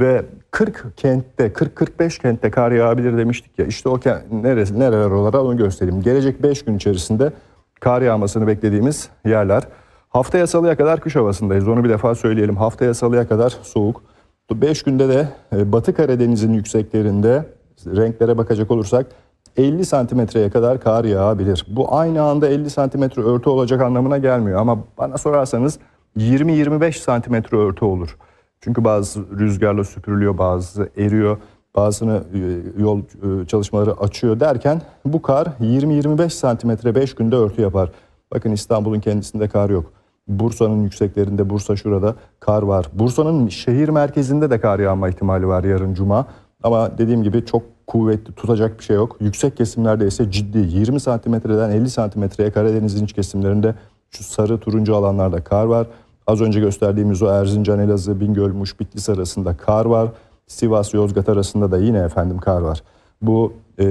Ve 40 kentte, 40-45 kentte kar yağabilir demiştik ya. İşte o kent, neresi, nereler olarak onu göstereyim. Gelecek 5 gün içerisinde kar yağmasını beklediğimiz yerler. Haftaya salıya kadar kış havasındayız. Onu bir defa söyleyelim. Haftaya salıya kadar soğuk. 5 günde de e, Batı Karadeniz'in yükseklerinde renklere bakacak olursak 50 santimetreye kadar kar yağabilir. Bu aynı anda 50 santimetre örtü olacak anlamına gelmiyor. Ama bana sorarsanız 20-25 santimetre örtü olur. Çünkü bazı rüzgarla süpürülüyor, bazı eriyor, bazısını e, yol e, çalışmaları açıyor derken bu kar 20-25 santimetre 5 günde örtü yapar. Bakın İstanbul'un kendisinde kar yok. Bursa'nın yükseklerinde, Bursa şurada kar var. Bursa'nın şehir merkezinde de kar yağma ihtimali var yarın cuma. Ama dediğim gibi çok kuvvetli tutacak bir şey yok. Yüksek kesimlerde ise ciddi 20 santimetreden 50 santimetreye Karadeniz'in iç kesimlerinde şu sarı turuncu alanlarda kar var. Az önce gösterdiğimiz o Erzincan, Elazığ, Bingöl, Muş, Bitlis arasında kar var. Sivas, Yozgat arasında da yine efendim kar var. Bu e,